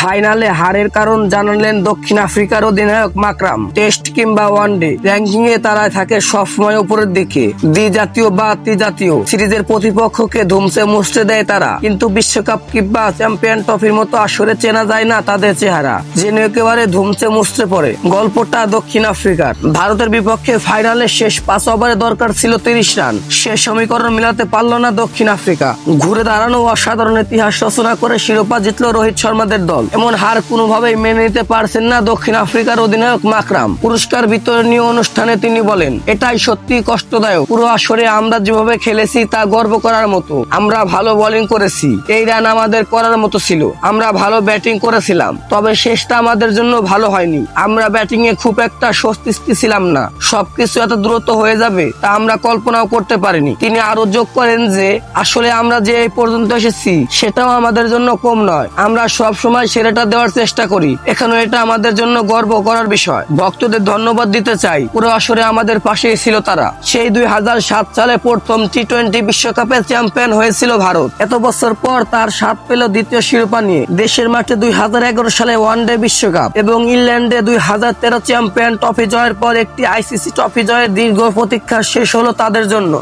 ফাইনালে হারের কারণ জানালেন দক্ষিণ আফ্রিকার অধিনায়ক মাকরাম। টেস্ট কিংবা ওয়ানডে র্যাঙ্কিং এ তারা থাকে সবসময় উপরের দিকে। দ্বি জাতীয় বা ত্রিজাতীয় সিরিজের প্রতিপক্ষকে ধুমসে মুছতে দেয় তারা। কিন্তু বিশ্বকাপ কিংবা চ্যাম্পিয়ন ট্রফির মতো আসরে চেনা যায় না তাদের চেহারা, যেন একেবারে ধুমসে মুছতে পড়ে। গল্পটা দক্ষিণ আফ্রিকার। ভারতের বিপক্ষে ফাইনালে শেষ পাঁচ ওভারে দরকার ছিল তিরিশ রান। সে সমীকরণ মিলাতে পারল না দক্ষিণ আফ্রিকা। ঘুরে দাঁড়ানো অসাধারণ ইতিহাস রচনা করে শিরোপা জিতল রোহিত শর্মাদের দল। এমন হার কোনোভাবেই মেনে নিতে পারছেন না দক্ষিণ আফ্রিকার অধিনায়ক মাকরাম। পুরস্কার বিতরণীয় অনুষ্ঠানে তিনি বলেন, এটাই সত্যি কষ্টদায়ক। পুরো আসরে আমরা যেভাবে খেলেছি তা গর্ব করার মতো। আমরা ভালো বোলিং করেছি। এই রান আমাদের করার মতো ছিল। আমরা ভালো ব্যাটিং করেছিলাম। তবে শেষটা আমাদের জন্য ভালো হয়নি। আমরা ব্যাটিং এ খুব একটা স্বস্তি ছিলাম না। সবকিছু এত দ্রুত হয়ে যাবে তা আমরা কল্পনাও করতে পারিনি। তিনি আরও যোগ করেন যে, আসলে আমরা যে এই পর্যন্ত এসেছি, সেটাও আমাদের জন্য কম নয়। আমরা সব সময় সেরাটা দেওয়ার চেষ্টা করি। এখানে এটা আমাদের জন্য গর্ব করার বিষয়। ভক্তদের ধন্যবাদ দিতে চাই। পুরো আসরে আমাদের পাশেই ছিল তারা। সেই দুই হাজার সাত সালে প্রথম টি টোয়েন্টি বিশ্বকাপে চ্যাম্পিয়ন হয়েছিল ভারত। এত বছর পর তার স্বাদ পেল দ্বিতীয় শিরোপা নিয়ে। দেশের মাঠে দুই হাজার এগারো সালে ওয়ানডে বিশ্বকাপ এবং ইংল্যান্ডে দুই হাজার তেরো চ্যাম্পিয়ন ট্রফি জয়ের পর একটি আইসিসি ট্রফি জয়ের দীর্ঘ প্রতীক্ষা শেষ হলো তাদের জন্য।